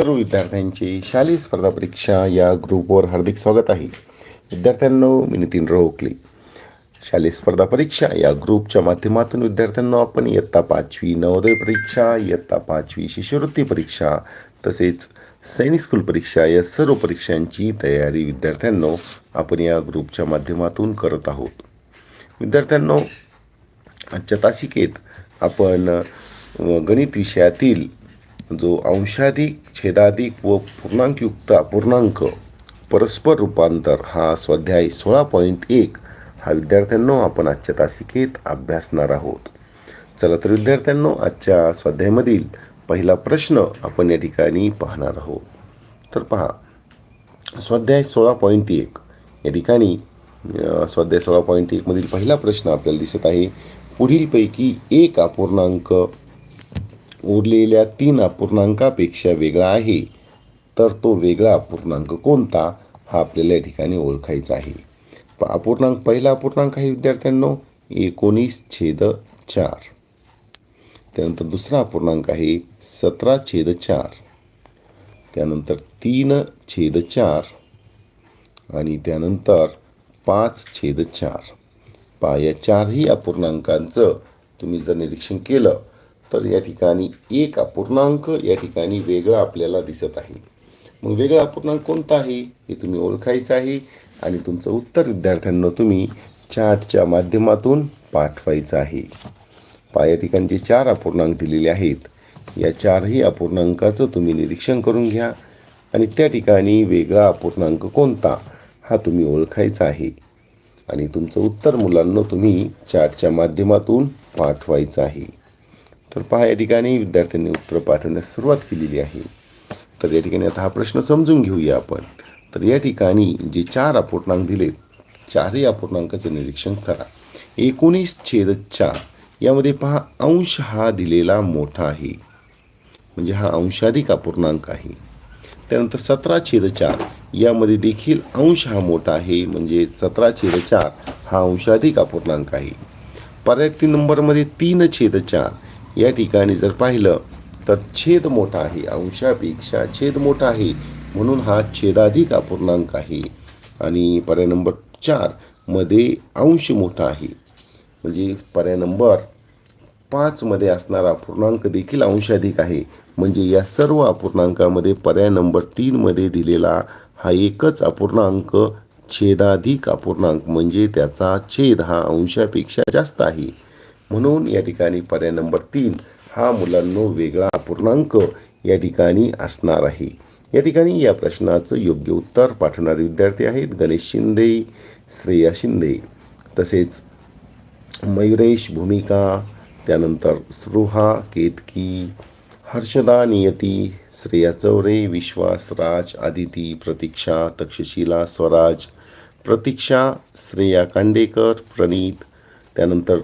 सर्व विद्यार्थ्यांचे शालेय स्पर्धा परीक्षा या ग्रुपवर हार्दिक स्वागत आहे. विद्यार्थ्यांनो मी नितीन रोखले. शालेय स्पर्धा परीक्षा या ग्रुपच्या माध्यमातून विद्यार्थ्यांना आपण इयत्ता पाचवी नवोदय परीक्षा इयत्ता पाचवी शिष्यवृत्ती परीक्षा तसेच सैनिक स्कूल परीक्षा या सर्व परीक्षांची तयारी विद्यार्थ्यांनो आपण या ग्रुपच्या माध्यमातून करत आहोत. विद्यार्थ्यांनो आजच्या तासिकेत आपण गणित विषयातील जो अंशाधिक छेदाधिक व पूर्णांकयुक्त अपूर्णांक परस्पर रूपांतर हा स्वाध्याय सोळा पॉईंट एक हा विद्यार्थ्यांनो आपण आजच्या तासिकेत अभ्यासणार आहोत. चला तर विद्यार्थ्यांनो आजच्या स्वाध्यायामधील पहिला प्रश्न आपण या ठिकाणी पाहणार आहोत. तर पहा स्वाध्याय सोळा पॉईंट एक. या ठिकाणी स्वाध्याय सोळा पॉईंट एकमधील पहिला प्रश्न आपल्याला दिसत आहे. पुढीलपैकी एक अपूर्णांक उरलेल्या तीन अपूर्णांकापेक्षा वेगळा आहे तर तो वेगळा अपूर्णांक कोणता हा आपल्याला या ठिकाणी ओळखायचा आहे. प- अपूर्णांक पहिला अपूर्णांक आहे विद्यार्थ्यांनो एकोणीस छेद चार. त्यानंतर दुसरा अपूर्णांक आहे सतरा छेद चार. त्यानंतर तीन छेद चार आणि त्यानंतर पाच छेद चार. पा या चारही अपूर्णांकांचं तुम्ही जर निरीक्षण केलं तर या ठिकाणी एक अपूर्णांक या ठिकाणी वेगळा आपल्याला दिसत आहे. मग वेगळा अपूर्णांक कोणता आहे? हे तुम्ही ओळखायचं आहे आणि तुमचं उत्तर विद्यार्थ्यांना तुम्ही चार्टच्या माध्यमातून पाठवायचं आहे. पा या ठिकाणचे चार अपूर्णांक दिलेले आहेत. या चारही अपूर्णांकाचं तुम्ही निरीक्षण करून घ्या. आणि त्या ठिकाणी वेगळा अपूर्णांक कोणता हा तुम्ही ओळखायचा आहे. आणि तुमचं उत्तर मुलांना तुम्ही चार्टच्या माध्यमातून पाठवायचं आहे. तर पहा या ठिकाणी विद्यार्थ्यांनी उत्तर पाठवण्यास सुरुवात केलेली आहे. तर या ठिकाणी आता हा प्रश्न समजून घेऊया आपण. तर या ठिकाणी जे चार अपूर्णांक दिलेत चारही अपूर्णांकाचे निरीक्षण करा. एकोणीस छेद चार यामध्ये पहा अंश हा दिलेला मोठा आहे. म्हणजे हा अंशाधिक अपूर्णांक आहे. त्यानंतर सतरा छेद चार यामध्ये देखील अंश हा मोठा आहे. म्हणजे सतरा छेद चार हा अंशाधिक अपूर्णांक आहे. पर्याय तीन नंबरमध्ये तीन छेद चार या ठिकाणी जर पाहिलं तर छेद मोठा आहे. अंशापेक्षा छेद मोठा आहे. म्हणून हा छेदाधिक अपूर्णांक आहे. आणि पर्याय नंबर चारमध्ये अंश मोठा आहे. म्हणजे पर्याय नंबर पाचमध्ये असणारा अपूर्णांक देखील अंशाधिक आहे. म्हणजे या सर्व अपूर्णांकामध्ये पर्याय नंबर तीनमध्ये दिलेला हा एकच अपूर्णांक छेदाधिक अपूर्णांक. म्हणजे त्याचा छेद हा अंशापेक्षा जास्त आहे. म्हणून या ठिकाणी पर्याय नंबर तीन हा मुलांनो वेगळा अपूर्णांक या ठिकाणी असणार आहे. या ठिकाणी या प्रश्नाचं योग्य उत्तर पाठवणारे विद्यार्थी आहेत गणेश शिंदे श्रेया शिंदे. तसेच मयुरेश भूमिका त्यानंतर स्पृहा केतकी हर्षदा नियती श्रेया चौरे विश्वास राज आदिती प्रतीक्षा तक्षशिला स्वराज प्रतीक्षा श्रेया कांडेकर प्रणीत त्यानंतर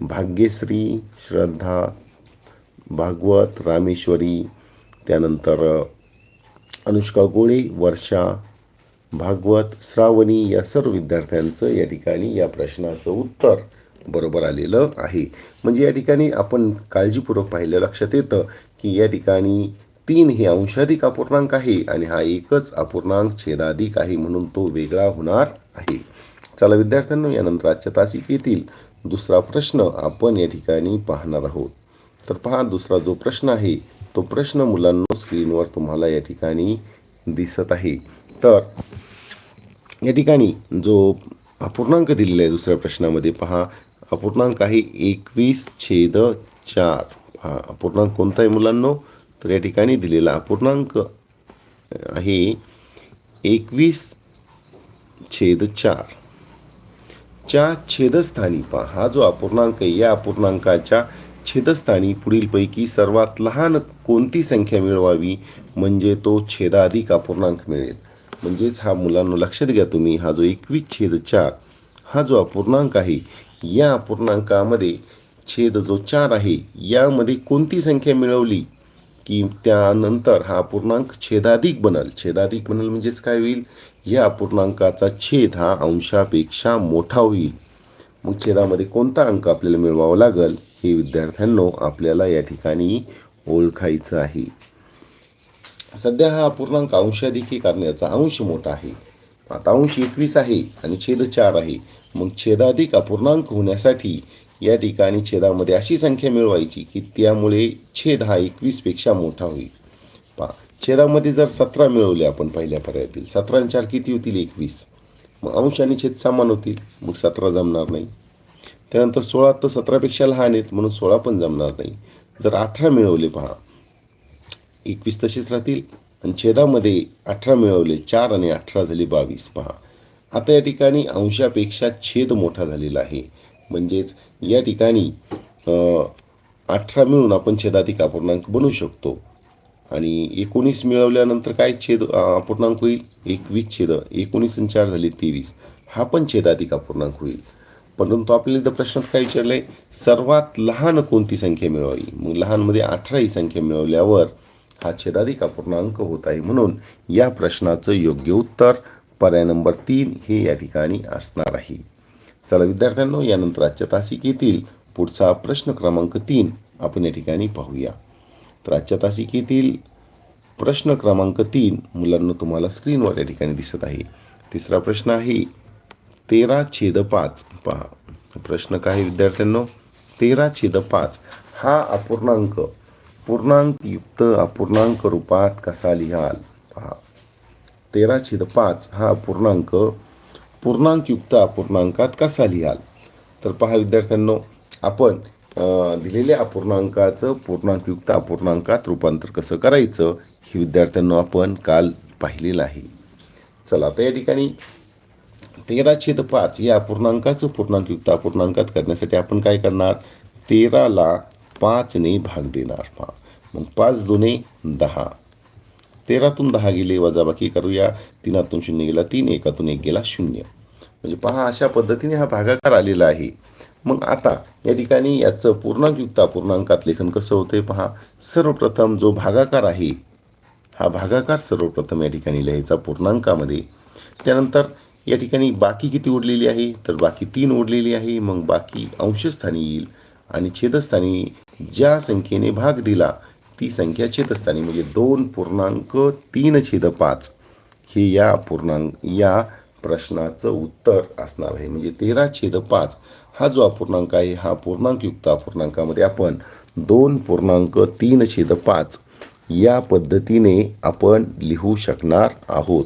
भाग्यश्री श्रद्धा भागवत रामेश्वरी त्यानंतर अनुष्का गोळे वर्षा भागवत श्रावणी या सर्व विद्यार्थ्यांचं या ठिकाणी या प्रश्नाचं उत्तर बरोबर आलेलं आहे. म्हणजे या ठिकाणी आपण काळजीपूर्वक पाहिलं लक्षात येतं की या ठिकाणी तीन हे अंशाधिक अपूर्णांक आहे आणि हा एकच अपूर्णांक छेदाधिक आहे म्हणून तो वेगळा होणार आहे. चला विद्यार्थ्यांना यानंतर आजच्या तासिक येतील दुसरा प्रश्न आपण या ठिकाणी पाहणार आहोत. तर पहा दुसरा जो प्रश्न आहे तो प्रश्न मुलांना स्क्रीनवर तुम्हाला या ठिकाणी दिसत आहे. तर या ठिकाणी जो अपूर्णांक दिलेला आहे दुसऱ्या प्रश्नामध्ये पहा अपूर्णांक आहे एकवीस छेद चार. हा अपूर्णांक कोणता आहे मुलांनो? तर या ठिकाणी दिलेला अपूर्णांक आहे एकवीस छेद चार. च्या छेदस्थानी पहा. हा जो अपूर्णांक आहे या अपूर्णांकाच्या छेदस्थानी पुढीलपैकी सर्वात लहान कोणती संख्या मिळवावी? म्हणजे तो छेदाधिक अपूर्णांक मिळेल. म्हणजेच हा मुलांना लक्षात घ्या तुम्ही हा जो एकवीस छेद चार हा जो अपूर्णांक आहे या अपूर्णांकामध्ये छेद जो चार आहे यामध्ये कोणती संख्या मिळवली? की त्यानंतर हा अपूर्णांक छेदाधिक बनल. छेदाधिक बनल म्हणजेच काय होईल? या अपूर्णांकाचा छेद हा अंशापेक्षा मोठा होईल. मग छेदामध्ये कोणता अंक आपल्याला मिळवावा लागेल? हे विद्यार्थ्यांनो आपल्याला या ठिकाणी ओळखायचं आहे. सध्या हा अपूर्णांक अंशाधिकी कारण याचा अंश मोठा आहे. आता अंश एकवीस आहे आणि छेद चार आहे. मग छेदाधिक अपूर्णांक होण्यासाठी या ठिकाणी छेदामध्ये अशी संख्या मिळवायची की त्यामुळे छेद हा एकवीसपेक्षा मोठा होईल. छेदामध्ये जर सतरा मिळवले आपण पहिल्या पर्यायातील सतरा आणि चार किती होतील? एकवीस. मग अंश आणि छेद समान होतील. मग सतरा जमणार नाही. त्यानंतर सोळा तर सतरापेक्षा लहान आहेत म्हणून सोळा पण जमणार नाही. जर अठरा मिळवले पहा. एकवीस तसेच राहतील. आणि छेदामध्ये अठरा मिळवले चार आणि अठरा झाले बावीस. पहा. आता या ठिकाणी अंशापेक्षा छेद मोठा झालेला आहे. म्हणजेच या ठिकाणी अठरा मिळून आपण छेदाधिक अपूर्णांक बनवू शकतो. आणि एकोणीस मिळवल्यानंतर काय छेद अपूर्णांक होईल? एकवीस छेद एकोणीस आणि चार झाले तेवीस. हा पण छेदाधिक अपूर्णांक होईल. परंतु आपल्याला इथं प्रश्नात काय विचारलंय? सर्वात लहान कोणती संख्या मिळवावी? मग लहानमध्ये अठरा ही संख्या मिळवल्यावर हा छेदाधिक अपूर्णांक होत आहे म्हणून या प्रश्नाचं योग्य उत्तर पर्याय नंबर तीन हे या ठिकाणी असणार आहे. चला विद्यार्थ्यांनो यानंतर आजच्या तासिक येतील पुढचा प्रश्न क्रमांक तीन आपण या ठिकाणी पाहूया. तर आजच्या तासिकेतील प्रश्न क्रमांक तीन मुलांना तुम्हाला स्क्रीनवर या ठिकाणी दिसत आहे. तिसरा प्रश्न आहे तेरा छेद पाच. पहा प्रश्न काय विद्यार्थ्यांनो? तेरा छेद पाच हा अपूर्णांक. पूर्णांकयुक्त अपूर्णांक रूपात कसा लिहाल? पहा तेरा छेद पाच हा अपूर्णांक. पूर्णांकयुक्त अपूर्णांकात कसा लिहाल? तर पहा विद्यार्थ्यांनो आपण दिलेल्या अपूर्णांकाचं पूर्णांकयुक्त अपूर्णांकात रूपांतर कसं करायचं हे विद्यार्थ्यांना आपण काल पाहिलेलं आहे. चला आता या ठिकाणी तेरा छेद पाच या अपूर्णांकाचं पूर्णांकयुक्त अपूर्णांकात करण्यासाठी आपण काय करणार? तेराला पाचने भाग देणार. पहा. मग पाच दोने दहा. तेरातून दहा गेले वजाबाकी करूया. तीनातून शून्य गेला तीन एकातून एक गेला शून्य. म्हणजे पहा अशा पद्धतीने हा भागाकार आलेला आहे. मग आता या ठिकाणी याचं पूर्णांकयुक्त अपूर्णांकात लेखन कसं होतंय पहा. सर्वप्रथम जो भागाकार आहे हा भागाकार सर्वप्रथम या ठिकाणी लिहायचा पूर्णांकामध्ये. त्यानंतर या ठिकाणी बाकी किती उडलेली आहे? तर बाकी तीन उडलेली आहे. मग बाकी अंशस्थानी येईल आणि छेदस्थानी ज्या संख्येने भाग दिला ती संख्या छेदस्थानी म्हणजे दोन पूर्णांक तीन छेद पाच हे या पूर्णांक या प्रश्नाचं उत्तर असणार आहे. म्हणजे तेरा छेद पाच हा जो अपूर्णांक आहे हा पूर्णांकयुक्त अपूर्णांकामध्ये आपण दोन पूर्णांक तीन छेद पाच या पद्धतीने आपण लिहू शकणार आहोत.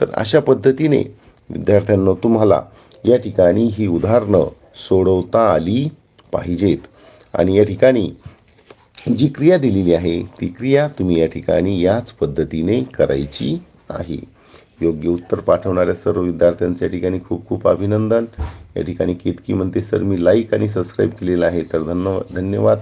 तर अशा पद्धतीने विद्यार्थ्यांना तुम्हाला या ठिकाणी ही उदाहरणं सोडवता आली पाहिजेत. आणि या ठिकाणी जी क्रिया दिलेली आहे ती क्रिया तुम्ही या ठिकाणी याच पद्धतीने करायची आहे. योग्य उत्तर पाठवणाऱ्या सर्व विद्यार्थ्यांच्या ठिकाणी खूप खूप अभिनंदन. या ठिकाणी केतकी म्हणते सर मी लाईक आणि सबस्क्राईब केलेलं आहे तर धन्यवाद धन्यवाद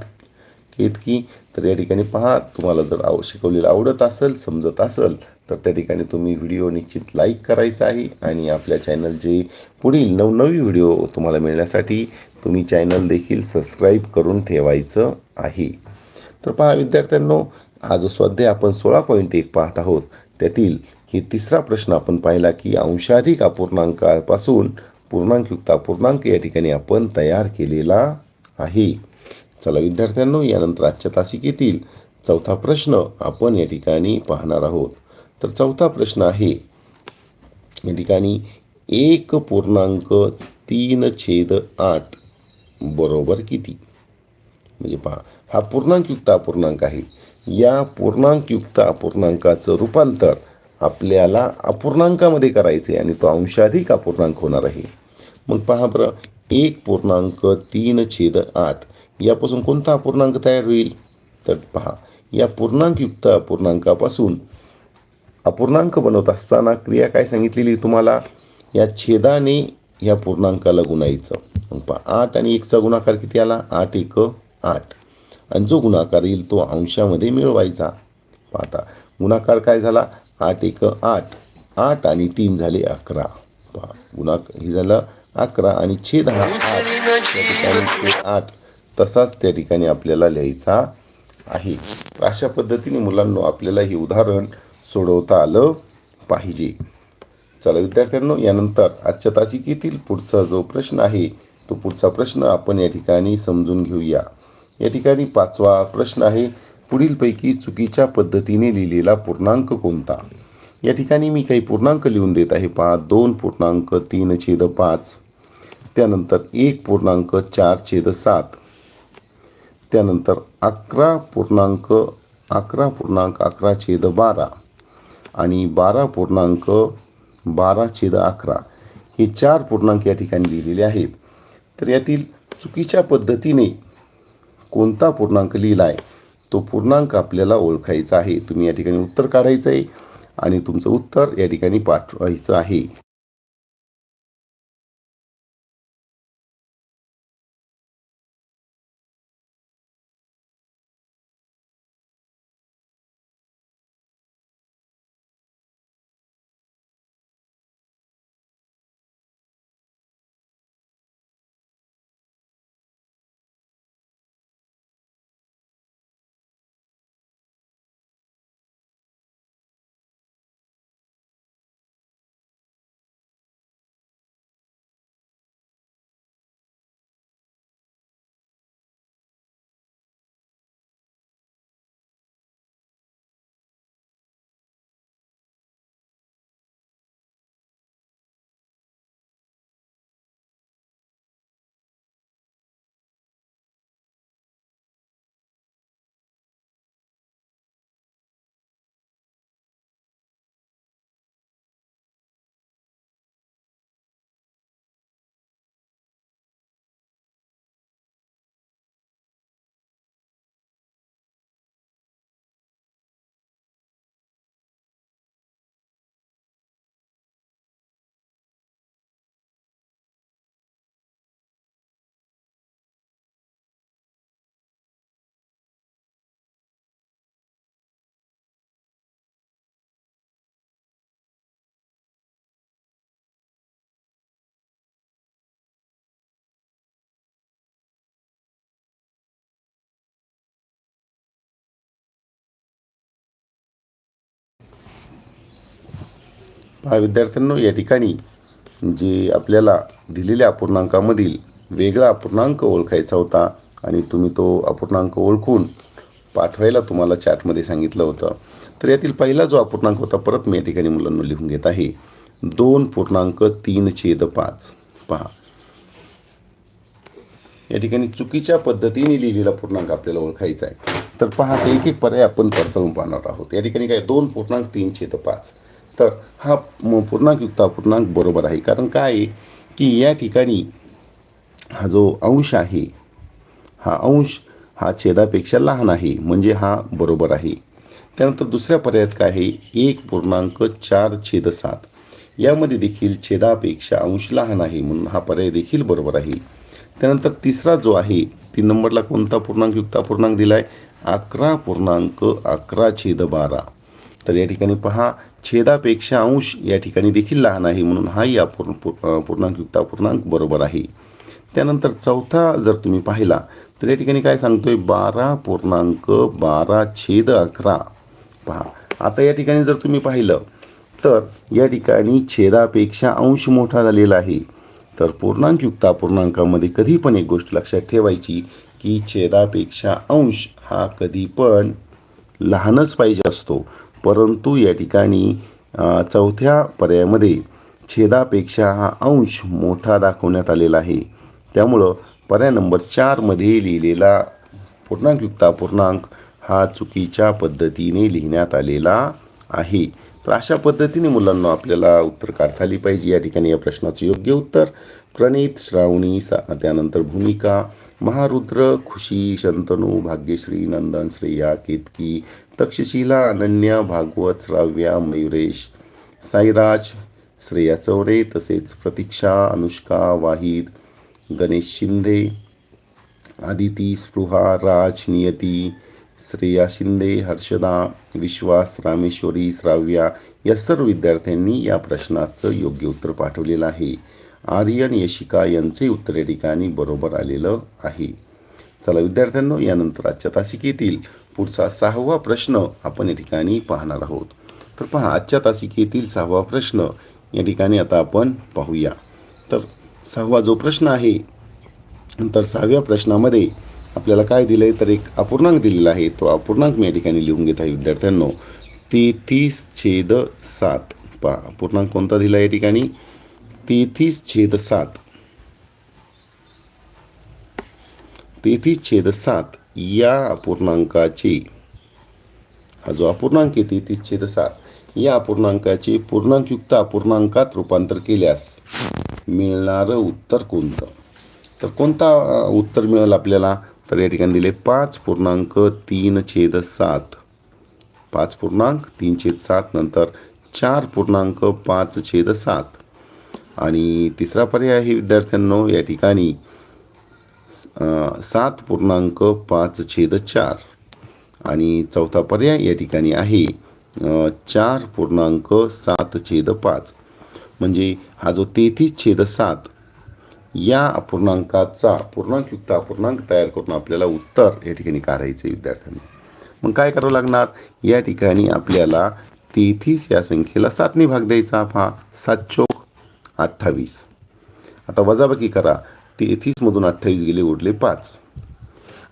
केतकी. तर या ठिकाणी पहा तुम्हाला जर आव शिकवलेलं आवडत असेल समजत असेल तर त्या ठिकाणी तुम्ही व्हिडिओ निश्चित लाईक करायचा आहे आणि आपल्या चॅनलचे पुढील नवनवी व्हिडिओ तुम्हाला मिळण्यासाठी तुम्ही चॅनल देखील सबस्क्राईब करून ठेवायचं आहे. तर पहा विद्यार्थ्यांनो हा जो स्वाध्याय आपण सोळा पॉईंट एक पाहत आहोत. त्यातील ही तिसरा प्रश्न आपण पाहिला की अंशाधिक अपूर्णांकापासून पूर्णांकयुक्त अपूर्णांक या ठिकाणी आपण तयार केलेला आहे. चला विद्यार्थ्यांनो यानंतर आजच्या तासिकेतील चौथा प्रश्न आपण या ठिकाणी पाहणार आहोत. तर चौथा प्रश्न आहे या ठिकाणी एक पूर्णांक तीन छेद आठ बरोबर किती? म्हणजे पहा हा पूर्णांकयुक्त अपूर्णांक आहे. या पूर्णांकयुक्त अपूर्णांकाचं रूपांतर आपल्याला अपूर्णांकामध्ये करायचे आणि तो अंशाधिक अपूर्णांक होणार आहे मग पहा बरं एक पूर्णांक तीन छेद आठ यापासून कोणता अपूर्णांक तयार होईल? तर पहा या पूर्णांकयुक्त अपूर्णांकापासून अपूर्णांक बनवत असताना क्रिया काय सांगितलेली तुम्हाला? या छेदाने या पूर्णांकाला गुणायचं. मग पहा आठ आणि एकचा गुणाकार किती आला? आठ एक आठ. आणि जो गुणाकार येईल तो अंशामध्ये मिळवायचा. पाहता गुणाकार काय झाला? आठ एक आठ. आठ आणि तीन झाले अकरा. पहा गुणाक हे झालं अकरा आणि छेद हा आठ. या ठिकाणी आठ. तसाच त्या ठिकाणी आपल्याला लिहायचा आहे. तर अशा पद्धतीने मुलांना आपल्याला हे उदाहरण सोडवता आलं पाहिजे. चला विद्यार्थ्यांनो यानंतर आजच्या तासिकेतील पुढचा जो प्रश्न आहे तो पुढचा प्रश्न आपण या ठिकाणी समजून घेऊया. या ठिकाणी पाचवा प्रश्न आहे पुढीलपैकी चुकीच्या पद्धतीने लिहिलेला पूर्णांक कोणता? या ठिकाणी मी काही पूर्णांक लिहून देत आहे. पहा दोन पूर्णांक तीन छेद पाच. त्यानंतर एक पूर्णांक चार छेद सात. त्यानंतर अकरा पूर्णांक अकरा पूर्णांक अकरा छेद बारा आणि बारा पूर्णांक बारा छेद अकरा हे चार पूर्णांक या ठिकाणी लिहिलेले आहेत. तर यातील चुकीच्या पद्धतीने कोणता पूर्णांक लिहिला आहे? तो पूर्णांक आपल्याला ओळखायचा आहे. तुम्ही या ठिकाणी उत्तर काढायचं आहे आणि तुमचं उत्तर या ठिकाणी पाठवायचं आहे. पहा विद्यार्थ्यांनो या ठिकाणी जे आपल्याला दिलेल्या अपूर्णांकामधील वेगळा अपूर्णांक ओळखायचा होता आणि तुम्ही तो अपूर्णांक ओळखून पाठवायला तुम्हाला चॅटमध्ये सांगितलं होतं. तर यातील पहिला जो अपूर्णांक होता परत मी या ठिकाणी मुलांना लिहून घेत आहे. दोन पूर्णांक तीन छेद पाच. पहा. या ठिकाणी चुकीच्या पद्धतीने लिहिलेला पूर्णांक आपल्याला ओळखायचा आहे. तर पहा ते एक एक पर्याय आपण परतळून पाहणार आहोत. या ठिकाणी काय दोन पूर्णांक तीन छेद पाच. तर हा पूर्णांक युक्ता अपूर्णांक बरोबर आहे. कारण काय आहे की या ठिकाणी हा जो अंश आहे हा अंश हा छेदापेक्षा लहान आहे म्हणजे हा बरोबर आहे. त्यानंतर दुसऱ्या पर्यायात काय आहे? एक पूर्णांक चार छेद सात. यामध्ये देखील छेदापेक्षा अंश लहान आहे म्हणून हा पर्याय देखील बरोबर आहे. त्यानंतर तिसरा जो आहे तीन नंबरला कोणता पूर्णांक युक्ता पूर्णांक दिला आहे अकरा पूर्णांक अकरा छेद बारा. तर या ठिकाणी पहा छेदापेक्षा अंश या ठिकाणी देखील लहान आहे म्हणून हाही अपूर्ण पूर्णांक युक्त अपूर्णांक बरोबर आहे. त्यानंतर चौथा जर तुम्ही पाहिला तर या ठिकाणी काय सांगतोय? बारा पूर्णांक बारा छेद अकरा. पहा आता या ठिकाणी जर तुम्ही पाहिलं तर या ठिकाणी छेदापेक्षा अंश मोठा झालेला आहे. तर पूर्णांकयुक्त अपूर्णांकामध्ये कधी पण एक गोष्ट लक्षात ठेवायची की छेदापेक्षा अंश हा कधी पण लहानच पाहिजे असतो. परंतु या ठिकाणी चौथ्या पर्यायामध्ये छेदापेक्षा हा अंश मोठा दाखवण्यात आलेला आहे. त्यामुळं पर्याय नंबर चारमध्ये लिहिलेला पूर्णांकयुक्त पूर्णांक हा चुकीच्या पद्धतीने लिहिण्यात आलेला आहे. तर अशा पद्धतीने मुलांना आपल्याला उत्तर काढता आली पाहिजे. या ठिकाणी या प्रश्नाचं योग्य उत्तर प्रणित श्रावणी सा त्यानंतर भूमिका महारुद्र खुशी शंतनू भाग्यश्री नंदन श्रेया केतकी तक्षशिला अनन्या भागवत श्राव्या मयुरेश साईराज श्रेया चौरे तसेच प्रतीक्षा अनुष्का वाहिद गणेश शिंदे आदिती स्पृहा राज नियती श्रेया शिंदे हर्षदा विश्वास रामेश्वरी श्राव्या या सर्व विद्यार्थ्यांनी या प्रश्नाचं योग्य उत्तर पाठवलेलं आहे. आर्यन यशिका यांचे उत्तर या ठिकाणी बरोबर आलेलं आहे. चला विद्यार्थ्यांनो यानंतर आजच्या तासिकेतील पुढचा सहावा प्रश्न आपण या ठिकाणी पाहणार आहोत. तर पहा आजच्या तासिकेतील सहावा प्रश्न या ठिकाणी आता आपण पाहूया. तर सहावा जो प्रश्न आहे तर सहाव्या प्रश्नामध्ये आपल्याला काय दिलं आहे तर एक अपूर्णांक दिलेला आहे. तो अपूर्णांक मी या ठिकाणी लिहून घेत आहे विद्यार्थ्यांनो. तेहतीस छेद सात. पहा अपूर्णांक कोणता दिला आहे या ठिकाणी? तेहतीस छेद सात. तेहतीस छेद सात. या अपूर्णांकाची हा जो अपूर्णांक आहे तेहतीस छेद सात या अपूर्णांकाचे पूर्णांकयुक्त अपूर्णांकात रूपांतर केल्यास मिळणारं उत्तर कोणतं? तर कोणता उत्तर मिळेल आपल्याला? तर या ठिकाणी दिले पाच पूर्णांक तीन छेद सात. पाच पूर्णांक तीन छेद सात नंतर चार पूर्णांक पाच छेद सात. आणि तिसरा पर्याय आहे विद्यार्थ्यांनो या ठिकाणी सात पूर्णांक पाच छेद चार. आणि चौथा पर्याय या ठिकाणी आहे चार पूर्णांक सात छेद पाच. म्हणजे हा जो तेहतीस छेद सात या अपूर्णांकाचा पूर्णांकयुक्त अपूर्णांक तयार करून आपल्याला उत्तर या ठिकाणी काढायचे विद्यार्थ्यांना. मग काय करावं लागणार? या ठिकाणी आपल्याला तेहतीस या संख्येला सातने भाग द्यायचा. हा सात चौक अठ्ठावीस. आता वजाबाकी करा. तेहतीसमधून अठ्ठावीस गेले उरले पाच.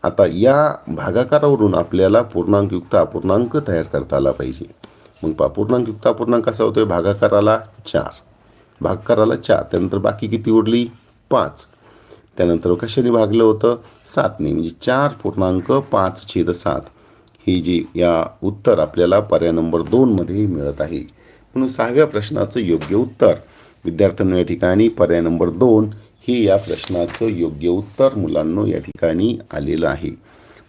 आता या भागाकारावरून आपल्याला पूर्णांकयुक्त अपूर्णांक तयार करता आला पाहिजे. मग पहा पूर्णांकयुक्त अपूर्णांक कसा होतोय? भागाकाराला चार. भागकाराला चार. त्यानंतर बाकी किती उरली पाच. त्यानंतर कशाने भागलं होतं? सातने. म्हणजे चार पूर्णांक पाच छेद सात. हे जे या उत्तर आपल्याला पर्याय नंबर दोनमध्ये मिळत आहे. म्हणून सहाव्या प्रश्नाचं योग्य उत्तर. विद्यार्थ्यांना या ठिकाणी पर्याय नंबर दोन हे या प्रश्नाचं योग्य उत्तर मुलांनो या ठिकाणी आलेलं आहे.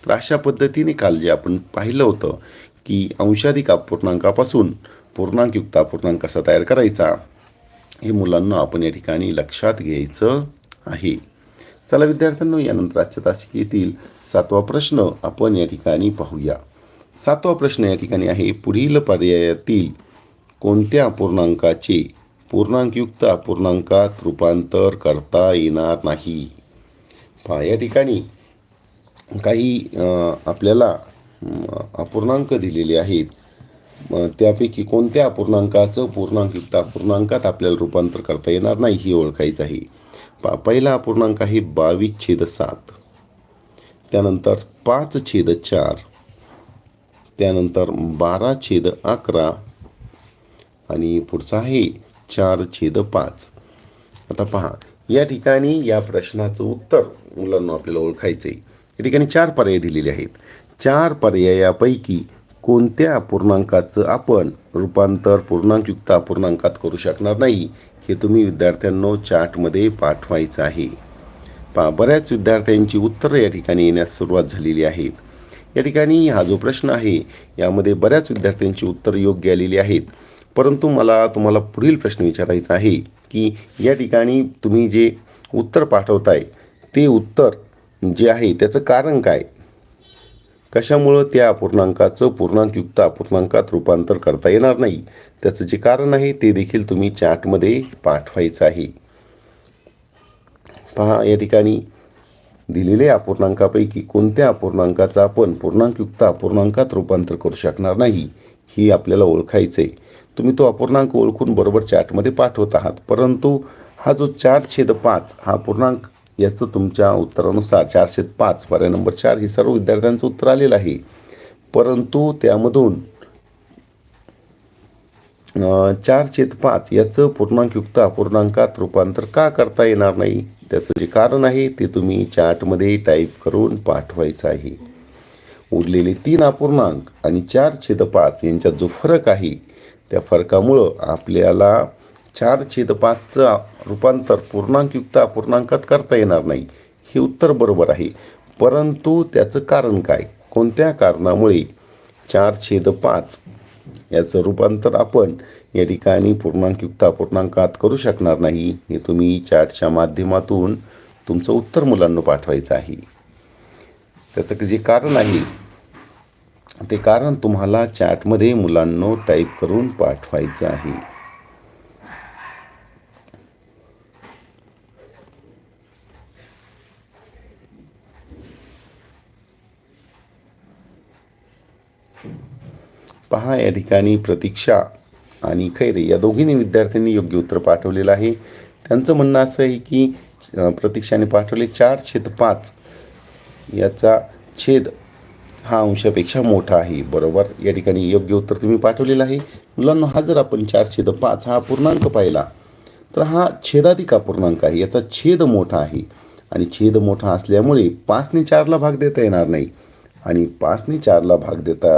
तर अशा पद्धतीने काल जे आपण पाहिलं होतं की अंशाधिक अपूर्णांकापासून पूर्णांकयुक्त अपूर्णांक कसा तयार करायचा हे मुलांना आपण या ठिकाणी लक्षात घ्यायचं आहे. चला विद्यार्थ्यांनो यानंतर आजच्या तासिकेतील सातवा प्रश्न आपण या ठिकाणी पाहूया. सातवा प्रश्न या ठिकाणी आहे पुढील पर्यायातील कोणत्या अपूर्णांकाचे पूर्णांकयुक्त अपूर्णांकात रूपांतर करता येणार नाही. पहा या ठिकाणी काही आपल्याला अपूर्णांक दिलेले आहेत. त्यापैकी कोणत्या अपूर्णांकाचं पूर्णांकयुक्त अपूर्णांकात आपल्याला रूपांतर करता येणार नाही ही ओळखायचं आहे. पा पहिला अपूर्णांक आहे बावीस छेद सात. त्यानंतर पाच छेद चार. त्यानंतर बारा छेद अकरा. आणि पुढचा आहे चार छेद पाच. आता पहा या ठिकाणी या प्रश्नाचं उत्तर मुलांना आपल्याला ओळखायचं आहे या ठिकाणी चार पर्याय दिलेले आहेत. चार पर्यायापैकी कोणत्या अपूर्णांकाचं आपण रूपांतर पूर्णांकयुक्त अपूर्णांकात करू शकणार नाही हे तुम्ही विद्यार्थ्यांनो चार्टमध्ये पाठवायचं आहे. पहा बऱ्याच विद्यार्थ्यांची उत्तरं या ठिकाणी येण्यास सुरुवात झालेली आहे या ठिकाणी हा जो प्रश्न आहे यामध्ये बऱ्याच विद्यार्थ्यांची उत्तरं योग्य आलेली आहेत. परंतु मला तुम्हाला पुढील प्रश्न विचारायचा आहे की या ठिकाणी तुम्ही जे उत्तर पाठवताय ते उत्तर जे आहे त्याचं कारण काय? कशामुळं त्या अपूर्णांकाचं पूर्णांकयुक्त अपूर्णांकात रूपांतर करता येणार नाही? त्याचं जे कारण आहे ते देखील तुम्ही चॅटमध्ये पाठवायचं आहे. पहा या ठिकाणी दिलेल्या अपूर्णांकापैकी कोणत्या अपूर्णांकाचं आपण पूर्णांकयुक्त अपूर्णांकात रूपांतर करू शकणार नाही ही आपल्याला ओळखायचं आहे तुम्ही तो अपूर्णांक ओळखून बरोबर चार्टमध्ये पाठवत आहात. परंतु हा जो चार छेद पाच हा पूर्णांक याचं तुमच्या उत्तरानुसार चार छेद पाच पर्याय नंबर चार हे सर्व विद्यार्थ्यांचं उत्तर आलेलं आहे. परंतु त्यामधून चार छेद पाच याचं पूर्णांकयुक्त अपूर्णांकात रूपांतर का करता येणार नाही? त्याचं जे कारण आहे ते तुम्ही चार्टमध्ये टाईप करून पाठवायचं आहे. उरलेले तीन अपूर्णांक आणि चार छेद पाच यांच्यात जो फरक आहे त्या फरकामुळं आपल्याला चार छेद पाचचं रूपांतर पूर्णांकयुक्त अपूर्णांकात करता येणार नाही हे उत्तर बरोबर आहे. परंतु त्याचं कारण काय? कोणत्या कारणामुळे चार छेद पाच याचं रूपांतर आपण या ठिकाणी पूर्णांकयुक्त अपूर्णांकात करू शकणार नाही हे तुम्ही चॅटच्या माध्यमातून तुमचं उत्तर मुलांना पाठवायचं आहे. त्याचं जे कारण आहे ते कारण तुम्हाला चॅटमध्ये मुलांनो टाईप करून पाठवायचं आहे. पहा या ठिकाणी प्रतीक्षा आणि खैरे या दोघींनी विद्यार्थ्यांनी योग्य उत्तर पाठवलेलं आहे. त्यांचं म्हणणं असं आहे की प्रतीक्षाने पाठवले चार छेद पाच. याचा छेद हा अंशापेक्षा मोठा आहे. बरोबर? या ठिकाणी योग्य उत्तर तुम्ही पाठवलेलं आहे. मुलांना हा जर आपण चार छेद पाच हा पूर्णांक पाहिला तर हा छेदाधिक पूर्णांक आहे. याचा छेद मोठा आहे. आणि छेद मोठा असल्यामुळे पाचने चारला भाग देता येणार नाही. आणि पाचने चारला भाग देता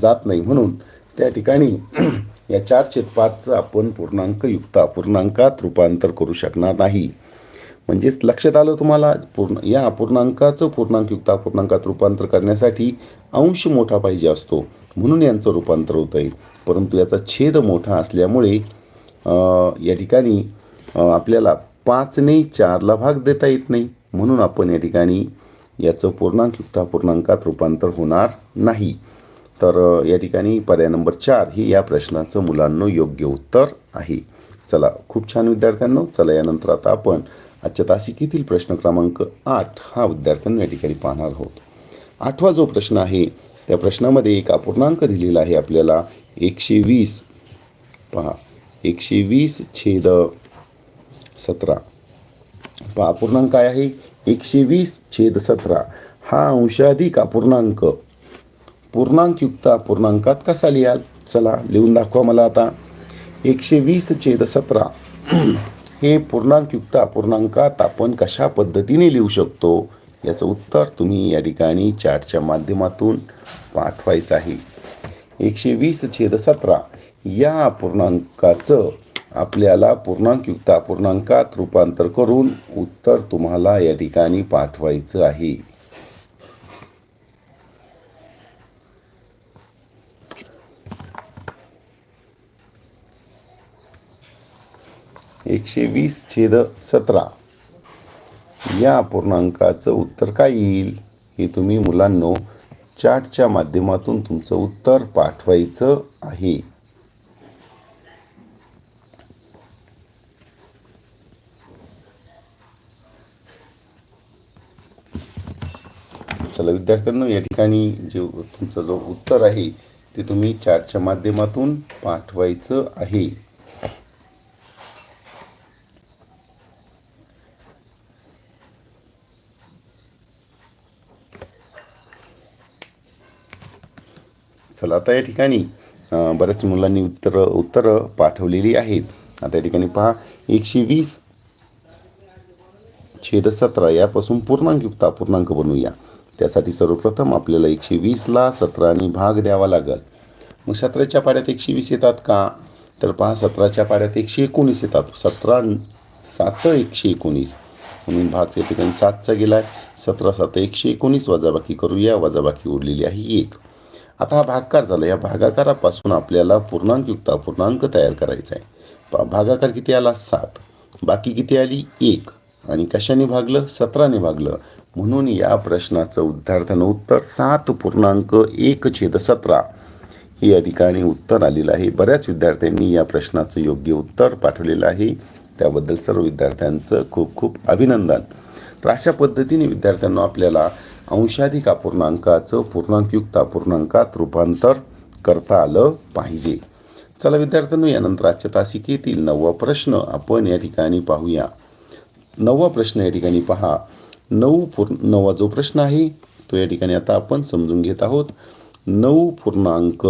जात नाही म्हणून त्या ठिकाणी या चार छेद पाचचं आपण पूर्णांकयुक्त पूर्णांकात रूपांतर करू शकणार नाही. म्हणजेच लक्षात आलं तुम्हाला पूर्ण या अपूर्णांकाचं पूर्णांकयुक्त अपूर्णांकात रूपांतर करण्यासाठी अंश मोठा पाहिजे असतो म्हणून यांचं रूपांतर होतं आहे परंतु याचा छेद मोठा असल्यामुळे या ठिकाणी आपल्याला पाचने चारला भाग देता येत नाही म्हणून आपण या ठिकाणी याचं पूर्णांकयुक्त अपूर्णांकात रूपांतर होणार नाही. तर या ठिकाणी पर्याय नंबर चार हे या प्रश्नाचं मुलांना योग्य उत्तर आहे. चला खूप छान विद्यार्थ्यांनो चला यानंतर आता आपण आजच्या तासिकेतील प्रश्न क्रमांक आठ हा विद्यार्थ्यांना या ठिकाणी पाहणार आहोत. आठवा जो प्रश्न आहे त्या प्रश्नामध्ये एक अपूर्णांक दिलेला आहे आपल्याला. एकशे वीस पहा एकशे वीस छेद सतरा. पहा अपूर्णांक काय आहे? एकशे वीस छेद सतरा. हा अंशाधिक अपूर्णांक. पूर्णांकयुक्त अपूर्णांकात कसा लिहाल? चला लिहून दाखवा मला आता. एकशे वीस छेद सतरा. हे पूर्णांकयुक्त अपूर्णांकात आपण कशा पद्धतीने लिहू शकतो? याचं उत्तर तुम्ही या ठिकाणी चार्टच्या माध्यमातून पाठवायचं आहे. एकशे वीस छेद सतरा या अपूर्णांकाचं आपल्याला पूर्णांकयुक्त अपूर्णांकात रूपांतर करून उत्तर तुम्हाला या ठिकाणी पाठवायचं आहे. एकशे वीस छेद सतरा. या अपूर्णांकाचं उत्तर काय येईल? हे तुम्ही मुलांनो चार्टच्या माध्यमातून तुमचं उत्तर पाठवायचं आहे. चला विद्यार्थ्यांनो या ठिकाणी जे तुमचं जो उत्तर आहे ते तुम्ही चार्टच्या माध्यमातून पाठवायचं आहे. चला आता या ठिकाणी बऱ्याच मुलांनी उत्तरं उत्तरं पाठवलेली आहेत. आता या ठिकाणी पहा एकशे वीस छेद सतरा यापासून पूर्णांकयुक्त अपूर्णांक बनवूया. त्यासाठी सर्वप्रथम आपल्याला एकशे वीसला सतराने भाग द्यावा लागेल. मग सतराच्या पाड्यात एकशे वीस येतात का? तर पहा सतराच्या पाड्यात एकशे एकोणीस येतात. सतरा सात एकशे एकोणीस. म्हणून भाग त्या ठिकाणी सातचा गेला आहे सतरा सात एकशे एकोणीस वजाबाकी करूया. वजाबाकी उरलेली आहे एक. आता हा भागाकार झाला. या भागाकारापासून आपल्याला पूर्णांकयुक्त अपूर्णांक तयार करायचा आहे. भागाकार किती आला? सात. बाकी किती आली? एक. आणि कशाने भागलं? सतराने भागलं. म्हणून या प्रश्नाचं विद्यार्थ्यानं उत्तर सात पूर्णांक एक छेद सतरा. हे या ठिकाणी उत्तर आलेलं आहे. बऱ्याच विद्यार्थ्यांनी या प्रश्नाचं योग्य उत्तर पाठवलेलं आहे. त्याबद्दल सर्व विद्यार्थ्यांचं खूप खूप अभिनंदन. तर अशा पद्धतीने विद्यार्थ्यांना आपल्याला अंशाधिक अपूर्णांकाचं पूर्णांकयुक्त अपूर्णांकात रूपांतर करता आलं पाहिजे. चला विद्यार्थ्यांनो यानंतर आजच्या तासिकेतील नववा प्रश्न आपण या ठिकाणी पाहूया. नववा प्रश्न या ठिकाणी पहा. नऊ पूर्ण नववा जो प्रश्न आहे तो या ठिकाणी आता आपण समजून घेत आहोत. नऊ पूर्णांक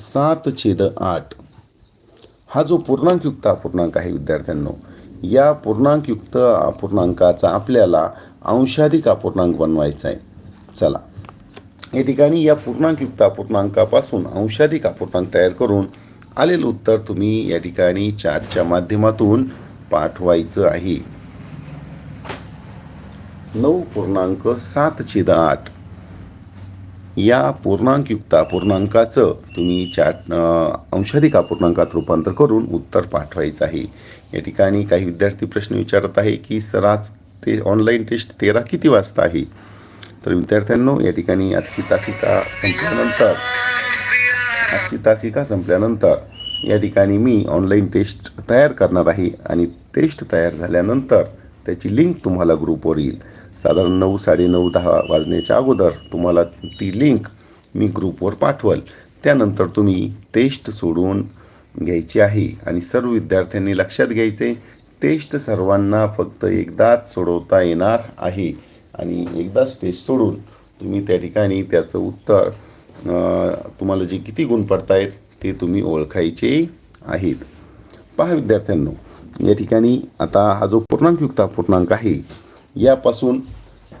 सात छेद आठ. हा जो पूर्णांकयुक्त अपूर्णांक आहे विद्यार्थ्यांनो या पूर्णांकयुक्त अपूर्णांकाचा आपल्याला अंशाधिक अपूर्णांक बनवायचा आहे. चला. या ठिकाणी या पूर्णांकयुक्त अपूर्णांकापासून अंशाधिक अपूर्णांक तयार करून आलेलं उत्तर तुम्ही या ठिकाणी चार्टच्या माध्यमातून पाठवायचं आहे. नऊ पूर्णांक सात छेद आठ. या पूर्णांकयुक्त अपूर्णांकाचं तुम्ही चाट अंशाधिक अपूर्णांकात रूपांतर करून उत्तर पाठवायचं आहे. या ठिकाणी काही विद्यार्थी प्रश्न विचारत आहे की सर आज ते ऑनलाईन टेस्ट तेरा किती वाजता आहे? तर विद्यार्थ्यांनो या ठिकाणी आजची तासिका संपल्यानंतर आजची तासिका संपल्यानंतर या ठिकाणी मी ऑनलाईन टेस्ट तयार करणार आहे आणि टेस्ट तयार झाल्यानंतर त्याची लिंक तुम्हाला ग्रुपवर येईल. साधारण नऊ साडेनऊ दहा वाजण्याच्या अगोदर तुम्हाला ती लिंक मी ग्रुपवर पाठवल. त्यानंतर तुम्ही टेस्ट सोडून घ्यायची आहे आणि सर्व विद्यार्थ्यांनी लक्षात घ्यायचे टेस्ट सर्वांना फक्त एकदाच सोडवता येणार आहे. आणि एकदाच टेस्ट सोडून तुम्ही त्या ठिकाणी त्याचं उत्तर तुम्हाला जे किती गुण पडतायत ते तुम्ही ओळखायचे आहेत. पहा विद्यार्थ्यांनो या ठिकाणी आता हा जो पूर्णांकयुक्त पूर्णांक आहे यापासून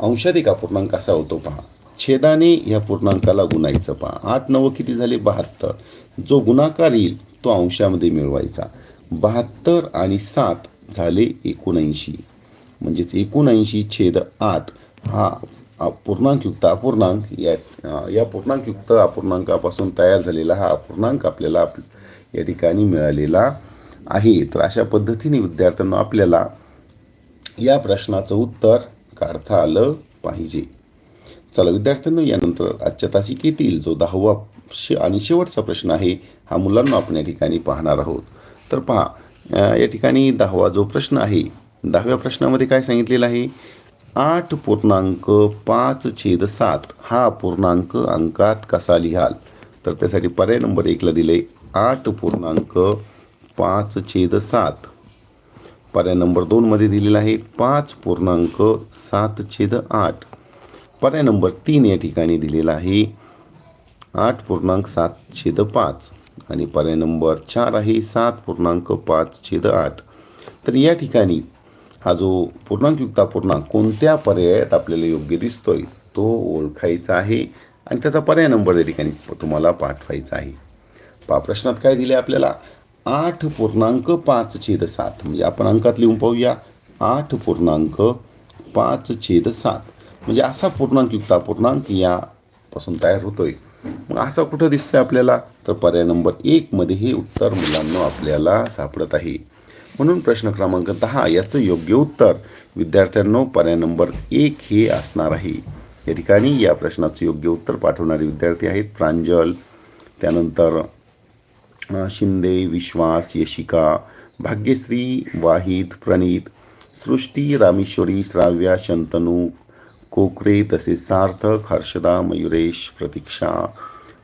अंशाधिक अपूर्णांक असा होतो पहा. छेदाने या पूर्णांकाला गुणायचं पहा. आठ नवं किती झाले? बहात्तर. जो गुणाकार येईल तो अंशामध्ये मिळवायचा. बहात्तर आणि सात झाले एकोणऐंशी. म्हणजेच एकोणऐंशी छेद आठ हा अ- पूर्णांकयुक्त अपूर्णांक या या या पूर्णांकयुक्त अपूर्णांकापासून तयार झालेला हा अपूर्णांक आपल्याला आप या ठिकाणी मिळालेला आहे. तर अशा पद्धतीने विद्यार्थ्यांना आपल्याला या प्रश्नाचं उत्तर काढता आलं पाहिजे. चला विद्यार्थ्यांनो यानंतर आजच्या तासिकेतील जो दहावा शे आणि शेवटचा प्रश्न आहे हा मुलांना आपण या ठिकाणी पाहणार आहोत. तर पहा या ठिकाणी दहावा जो प्रश्न आहे दहाव्या प्रश्नामध्ये काय सांगितलेलं आहे? आठ पूर्णांक पाच छेद सात हा पूर्णांक अंकात कसा लिहाल? तर त्यासाठी पर्याय नंबर एकला दिले आठ पूर्णांक पाच छेद सात. पर्याय नंबर दोनमध्ये दिलेला आहे पाच पूर्णांक सात छेद आठ. पर्याय नंबर तीन या ठिकाणी दिलेला आहे आठ पूर्णांक सात छेद पाच. आणि पर्याय नंबर चार आहे सात पूर्णांक पाच छेद आठ. तर या ठिकाणी हा जो पूर्णांकयुक्त पूर्णांक कोणत्या पर्यायात आपल्याला योग्य दिसतोय तो ओळखायचा आहे आणि त्याचा पर्याय नंबर या ठिकाणी तुम्हाला पाठवायचा आहे. पा प्रश्नात काय दिले आपल्याला? आठ पूर्णांक पाच छेद सात. म्हणजे आपण अंकात लिहून पाहूया. आठ पूर्णांक पाच छेद सात. म्हणजे असा पूर्णांकयुक्त पूर्णांक यापासून तयार होतोय. मग असा कुठं दिसतोय आपल्याला? तर पर्याय नंबर एकमध्ये हे उत्तर मुलांना आपल्याला सापडत आहे. म्हणून प्रश्न क्रमांक दहा याचं योग्य उत्तर विद्यार्थ्यांनो पर्याय नंबर एक हे असणार आहे. या ठिकाणी या प्रश्नाचं योग्य उत्तर पाठवणारे विद्यार्थी आहेत प्रांजल त्यानंतर शिंदे विश्वास यशिका भाग्यश्री वाहिद प्रणीत सृष्टी रामेश्वरी श्राव्या शंतनू कोकरे तसेच सार्थक हर्षदा मयुरेश प्रतीक्षा।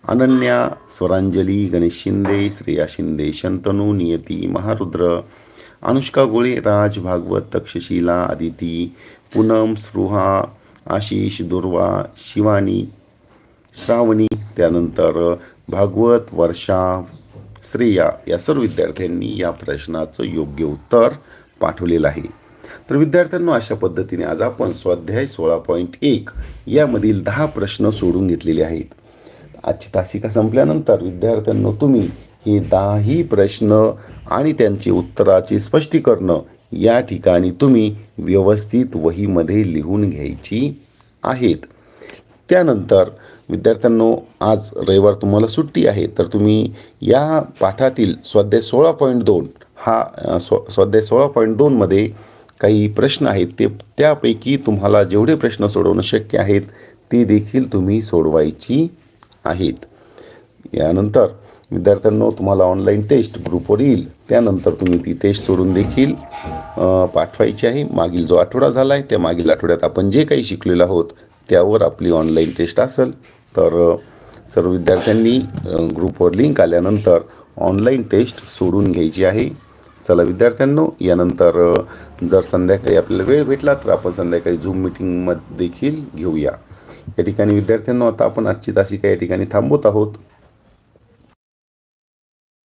अनन्या स्वरांजली गणेश शिंदे श्रेया शिंदे शंतनू नियती महारुद्र अनुष्का गोळे राज भागवत तक्षशिला आदिती पूनम स्पृहा आशिष दुर्वा शिवानी श्रावणी त्यानंतर भागवत वर्षा श्रेया या सर्व विद्यार्थ्यांनी या प्रश्नाचं योग्य उत्तर पाठवलेलं आहे. तर विद्यार्थ्यांनो अशा पद्धतीने आज आपण स्वाध्याय सोळा पॉईंट एक यामधील दहा प्रश्न सोडून घेतलेले आहेत. आजची तासिका संपल्यानंतर विद्यार्थ्यांनो तुम्ही हे दहाही प्रश्न आणि त्यांची उत्तराची स्पष्टीकरणं या ठिकाणी तुम्ही व्यवस्थित वहीमध्ये लिहून घ्यायची आहेत. त्यानंतर विद्यार्थ्यांनो आज रविवार तुम्हाला सुट्टी आहे तर तुम्ही या पाठातील स्वाध्याय सोळा पॉईंट दोन हा स्व स्वाध्याय सोळा पॉईंट दोनमध्ये काही प्रश्न आहेत ते त्यापैकी तुम्हाला जेवढे प्रश्न सोडवणं शक्य आहेत ते देखील तुम्ही सोडवायची आहेत. यानंतर विद्यार्थ्यांनो तुम्हाला ऑनलाईन टेस्ट ग्रुपवर येईल त्यानंतर तुम्ही ती टेस्ट सोडून देखील पाठवायची आहे. मागील जो आठवडा झाला आहे त्या मागील आठवड्यात आपण जे काही शिकलेलो आहोत त्यावर आपली ऑनलाईन टेस्ट असेल. तर सर्व विद्यार्थ्यांनी ग्रुपवर लिंक आल्यानंतर ऑनलाईन टेस्ट सोडून घ्यायची आहे. चला विद्यार्थ्यांनो यानंतर जर संध्याकाळी आपल्याला वेळ भेटला तर आपण संध्याकाळी झूम मिटिंगमध्ये देखील घेऊया. या ठिकाणी विद्यार्थ्यांनो आता आपण आजची तासिका या ठिकाणी थांबवत आहोत.